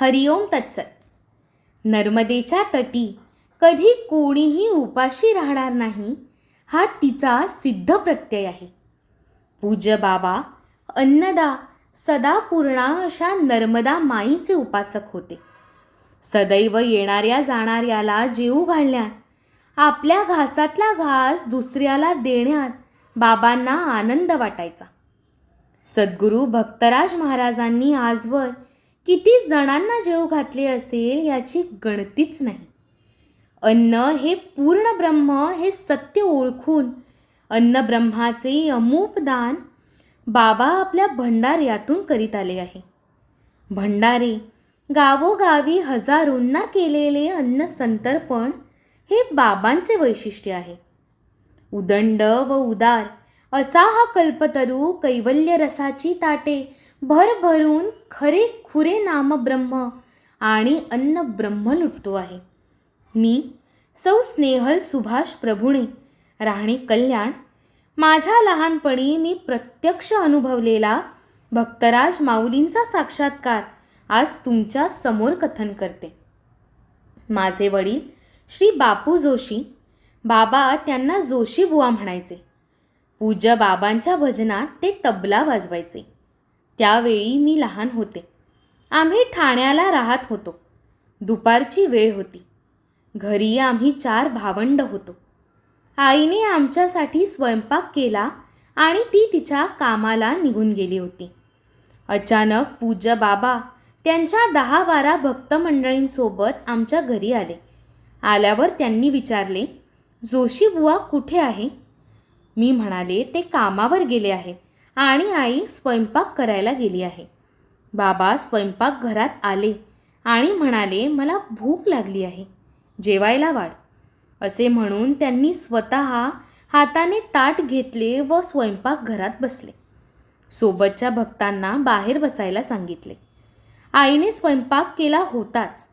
हरिओम तत्सत. नर्मदेच्या तटी कधी कोणीही उपाशी राहणार नाही हा तिचा सिद्ध प्रत्यय आहे. पूज्य बाबा अन्नदा सदापूर्णा अशा नर्मदा माईचे उपासक होते. सदैव येणाऱ्या जाणाऱ्याला जीव घालण्यात आपल्या घासातला घास दुसऱ्याला देण्यात बाबांना आनंद वाटायचा. सद्गुरू भक्तराज महाराजांनी आजवर किती जणांना जेव घातले असेल याची गणतीच नाही. अन्न हे पूर्ण ब्रह्म हे सत्य ओळखून अन्न ब्रह्माचे अमूप दान बाबा आपल्या भंडाऱ्यातून करीत आले आहे. भंडारे गावोगावी हजारोंना केलेले अन्न संतर्पण हे बाबांचे वैशिष्ट्य आहे. उदंड व उदार असा हा कल्पतरू कैवल्य रसाची ताटे भरभरून खरे खुरे नाम ब्रह्म आणि अन्न ब्रह्म लुटतो आहे. मी सौ स्नेहल सुभाष प्रभुणे राहणे कल्याण. माझ्या लहानपणी मी प्रत्यक्ष अनुभवलेला भक्तराज माऊलींचा साक्षात्कार आज तुमच्यासमोर कथन करते. माझे वडील श्री बापू जोशी बाबा त्यांना जोशी बुवा म्हणायचे. पूज्य बाबांच्या भजनात ते तबला वाजवायचे. त्यावेळी मी लहान होते. आम्ही ठाण्याला राहत होतो. दुपारची वेळ होती. घरी आम्ही चार भावंड होतो. आईने आमच्यासाठी स्वयंपाक केला आणि ती तिच्या कामाला निघून गेली होती. अचानक पूज्य बाबा त्यांच्या दहा बारा भक्त मंडळींसोबत आमच्या घरी आले. आल्यावर त्यांनी विचारले जोशीबुवा कुठे आहे? मी म्हणाले ते कामावर गेले आहेत. आणि आई स्वयंपाक करायला गेली आहे. बाबा स्वयंपाकघरात आले आणि म्हणाले मला भूक लागली आहे. जेवायला वाढ. असे म्हणून त्यांनी स्वतः हाताने ताट घेतले व स्वयंपाकघरात बसले. सोबतच्या भक्तांना बाहेर बसायला सांगितले. आईने स्वयंपाक केला होताच.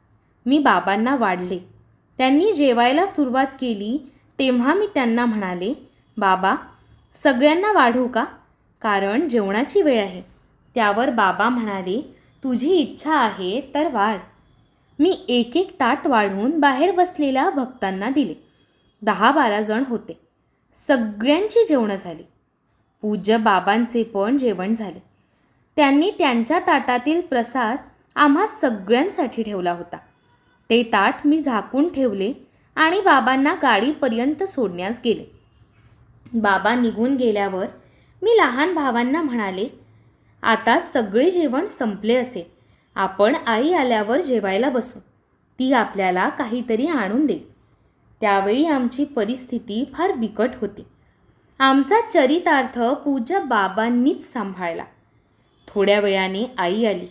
मी बाबांना वाढले. त्यांनी जेवायला सुरुवात केली तेव्हा मी त्यांना म्हणाले बाबा सगळ्यांना वाढू का? कारण जेवणाची वेळ आहे. त्यावर बाबा म्हणाले तुझी इच्छा आहे तर वाढ. मी एक एक ताट वाढून बाहेर बसलेल्या भक्तांना दिले. दहा बारा जण होते. सगळ्यांची जेवणं झाली. पूज्य बाबांचे पण जेवण झाले. त्यांनी त्यांच्या ताटातील प्रसाद आम्हा सगळ्यांसाठी ठेवला होता. ते ताट मी झाकून ठेवले आणि बाबांना गाडीपर्यंत सोडण्यास गेले. बाबा निघून गेल्यावर मी लहान भावांना म्हणाले आता सगळे जेवण संपले असेल. आपण आई आल्यावर जेवायला बसू. ती आपल्याला काहीतरी आणून देईल. त्यावेळी आमची परिस्थिती फार बिकट होती. आमचा चरितार्थ पूजा बाबांनीच सांभाळला. थोड्या वेळाने आई आली.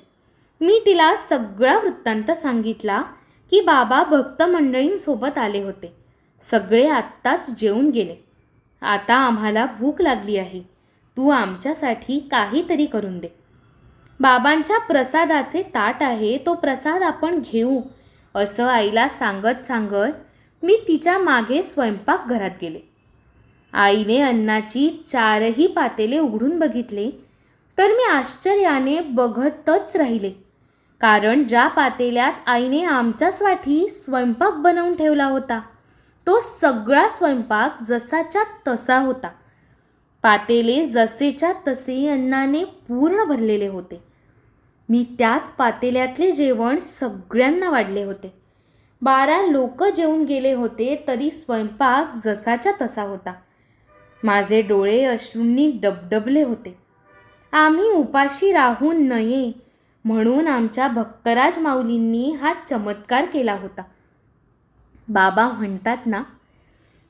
मी तिला सगळा वृत्तांत सांगितला की बाबा भक्त मंडळींसोबत आले होते. सगळे आत्ताच जेवून गेले. आता आम्हाला भूक लागली आहे. तू आमच्यासाठी काहीतरी करून दे. बाबांच्या प्रसादाचे ताट आहे तो प्रसाद आपण घेऊ असं आईला सांगत सांगत मी तिच्यामागे स्वयंपाकघरात गेले. आईने अन्नाची चारही पातेले उघडून बघितले तर मी आश्चर्याने बघतच राहिले कारण ज्या पातेल्यात आईने आमच्यासाठी स्वयंपाक बनवून ठेवला होता तो सगळा स्वयंपाक जसाच्या तसा होता. पातेले जसेच्या तसे अन्नाने पूर्ण भरलेले होते. मी त्याच पातेल्यातले जेवण सगळ्यांना वाढले होते. बारा लोक जेवून गेले होते तरी स्वयंपाक जसाच्या तसा होता. माझे डोळे अश्रूंनी डबडबले होते. आम्ही उपाशी राहून नये म्हणून आमच्या भक्तराज माऊलींनी हा चमत्कार केला होता. बाबा म्हणतात ना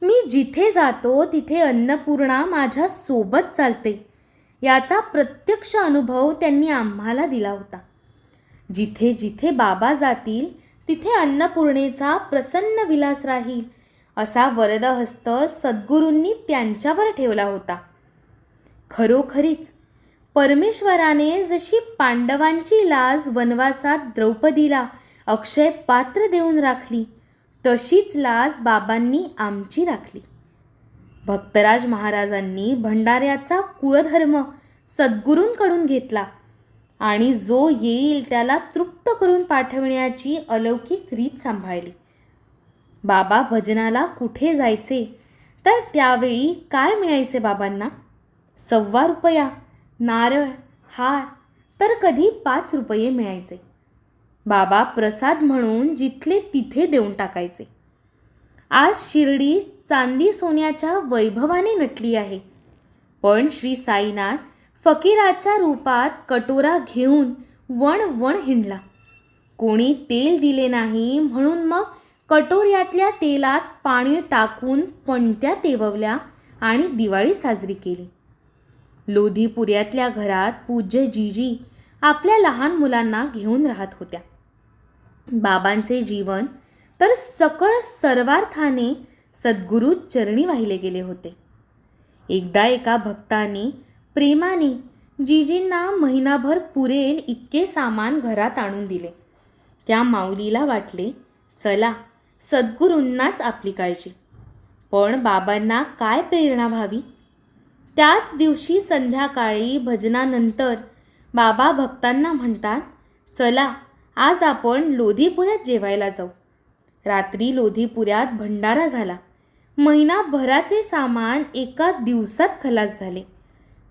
मी जिथे जातो तिथे अन्नपूर्णा माझ्या सोबत चालते. याचा प्रत्यक्ष अनुभव त्यांनी आम्हाला दिला होता. जिथे जिथे बाबा जातील तिथे अन्नपूर्णेचा प्रसन्न विलास राहील असा वरदहस्त सद्गुरूंनी त्यांच्यावर ठेवला होता. खरोखरीच परमेश्वराने जशी पांडवांची लाज वनवासात द्रौपदीला अक्षय पात्र देऊन राखली तशीच लाज बाबांनी आमची राखली. भक्तराज महाराजांनी भंडाऱ्याचा कुळधर्म सद्गुरूंकडून घेतला आणि जो येईल त्याला तृप्त करून पाठविण्याची अलौकिक रीत सांभाळली. बाबा भजनाला कुठे जायचे? तर त्यावेळी काय मिळायचे बाबांना? सव्वा रुपया नारळ हार तर कधी पाच रुपये मिळायचे. बाबा प्रसाद म्हणून जिथले तिथे देऊन टाकायचे. आज शिर्डी चांदी सोन्याच्या वैभवाने नटली आहे. पण श्री साईनाथ फकीराच्या रूपात कटोरा घेऊन वण वण हिंडला. कोणी तेल दिले नाही म्हणून मग कटोऱ्यातल्या तेलात पाणी टाकून पणत्या तेववल्या आणि दिवाळी साजरी केली. लोधीपुऱ्यातल्या घरात पूज्य जीजी आपल्या लहान मुलांना घेऊन राहत होत्या. बाबांचे जीवन तर सकळ सर्वार्थाने सद्गुरू चरणी वाहिले गेले होते. एकदा एका भक्ताने प्रेमाने जीजींना महिनाभर पुरेल इतके सामान घरात आणून दिले. त्या माऊलीला वाटले चला सद्गुरूंनाच आपली काळजी. पण बाबांना काय प्रेरणा व्हावी? त्याच दिवशी संध्याकाळी भजनानंतर बाबा भक्तांना म्हणतात चला आज आपण लोधीपुऱ्यात जेवायला जाऊ. रात्री लोधीपुऱ्यात भंडारा झाला. महिनाभराचे सामान एका दिवसात खलास झाले.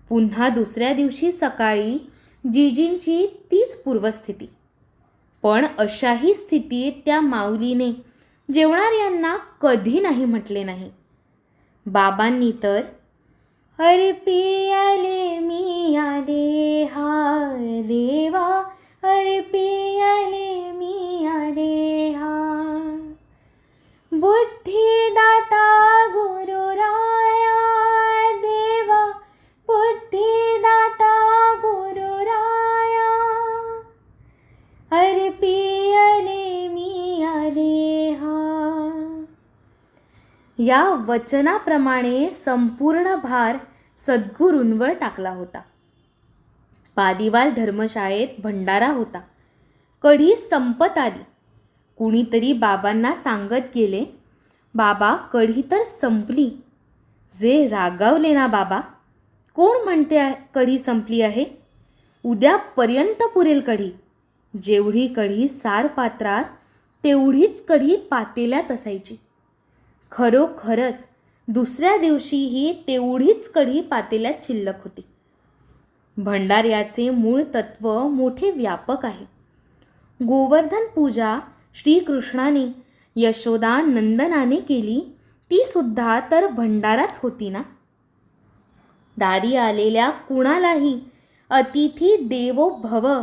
पुन्हा दुसऱ्या दिवशी सकाळी जीजींची तीच पूर्वस्थिती. पण अशाही स्थितीत त्या माऊलीने जेवणाऱ्यांना कधी नाही म्हटले नाही. बाबांनी तर अरे पियाले आले देहा देवा अर्पियले मी मिया देहा बुद्धिदाता गुरुराया देवा बुद्धिदाता गुरुराया. अर्पियले मी मिया देहा या वचनाप्रमाणे संपूर्ण भार सद्गुरूंवर टाकला होता. पादिवाल धर्मशाळेत भंडारा होता. कढी संपत आली. कुणीतरी बाबांना सांगत गेले बाबा कढी तर संपली. जे रागावले ना बाबा. कोण म्हणते कढी संपली आहे? उद्यापर्यंत पुरेल कढी. जेवढी कढी सार पात्रात तेवढीच कढी पातेल्यात असायची. खरोखरच दुसऱ्या दिवशीही तेवढीच कढी पातेल्यात शिल्लक होती. भंडाऱ्याचे मूळ तत्व मोठे व्यापक आहे. गोवर्धन पूजा श्रीकृष्णाने यशोदा नंदनाने केली ती सुद्धा तर भंडाराच होती ना? दारी आलेल्या कुणालाही अतिथी देवो भव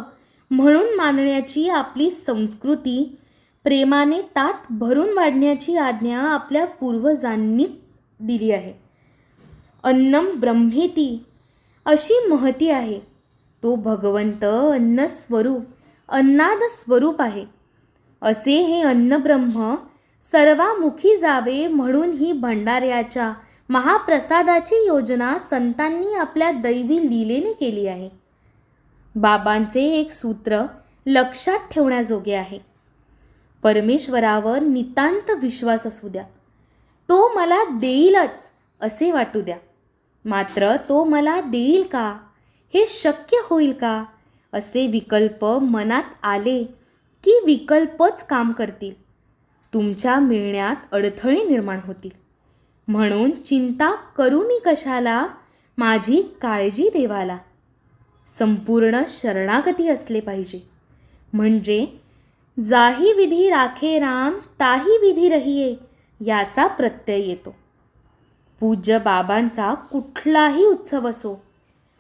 म्हणून मानण्याची आपली संस्कृती प्रेमाने ताट भरून वाढण्याची आज्ञा आपल्या पूर्वजांनीच दिली आहे. अन्नम ब्रह्मेती अशी महती आहे. तो भगवंत अन्नस्वरूप अन्नाद स्वरूप आहे. असे हे अन्नब्रह्म सर्वामुखी जावे म्हणून ही भंडाऱ्याच्या महाप्रसादाची योजना संतांनी आपल्या दैवी लीलेने केली आहे. बाबांचे एक सूत्र लक्षात ठेवण्याजोगे आहे. परमेश्वरावर नितांत विश्वास असू द्या. तो मला देईलच असे वाटू द्या. मात्र तो मला देईल का? हे शक्य होईल का? असे विकल्प मनात आले की विकल्पच काम करतील. तुमच्या मिळण्यात अडथळे निर्माण होतील. म्हणून चिंता करू मी कशाला? माझी काळजी देवाला. संपूर्ण शरणागती असले पाहिजे. म्हणजे जाही विधी राखे राम ताही विधी रहिये याचा प्रत्यय येतो. पूज्य बाबांचा कुठलाही उत्सव असो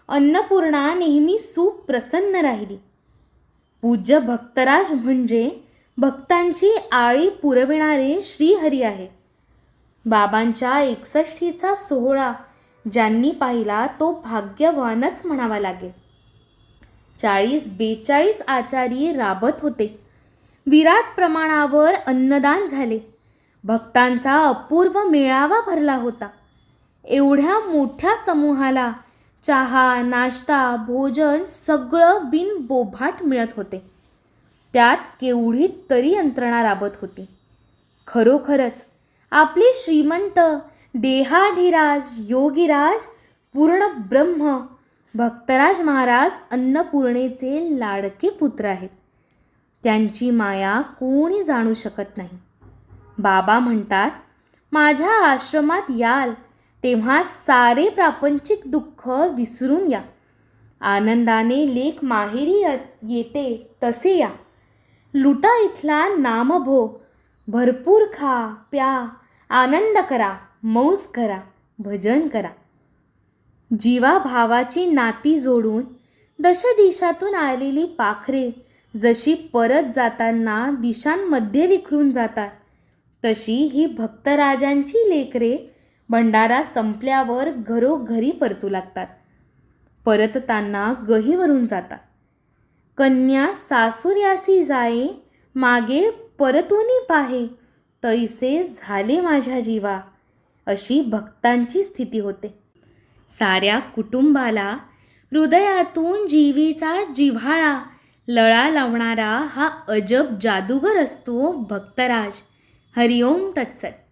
अन्नपूर्णा नेहमी सुप्रसन्न राहिली. पूज्य भक्तराज म्हणजे भक्तांची आळी पुरविणारे श्रीहरी आहे. बाबांच्या एकसष्टीचा सोहळा ज्यांनी पाहिला तो भाग्यवानच म्हणावा लागेल. चाळीस बेचाळीस आचारी राबत होते. विराट प्रमाणावर अन्नदान झाले. भक्तांचा अपूर्व मेळावा भरला होता. एवढ्या मोठ्या समूहाला चहा नाश्ता भोजन सगळं बिनबोभाट मिळत होते. त्यात केवढी तरी यंत्रणा राबत होती. खरोखरच आपले श्रीमंत देहाधिराज योगीराज पूर्ण ब्रह्म भक्तराज महाराज अन्नपूर्णेचे लाडके पुत्र आहेत. त्यांची माया कोणी जाणू शकत नाही. बाबा म्हणतात माझ्या आश्रमात याल तेव्हा सारे प्रापंचिक दुःख विसरून या. आनंदाने लेख माहेरी य- येते तसे या. लुटा इथला नामभोग भरपूर खा प्या आनंद करा मौज करा भजन करा. जीवाभावाची नाती जोडून दशदिशातून आलेली पाखरे जशी परत जाताना दिशांमध्ये विखरून जातात तशी ही भक्तराजांची लेकरे भंडारा संपल्यावर घरोघरी परतू लागतात. परतताना गहीवरून जातात. कन्या सासुर्यासी जाये मागे परतूनी पाहे तैसे झाले माझ्या जीवा अशी भक्तांची स्थिती होते. साऱ्या कुटुंबाला हृदयातून जीवीचा जिव्हाळा लळा लावणारा हा अजब जादूगर असतो भक्तराज. हरिओम तत्सत.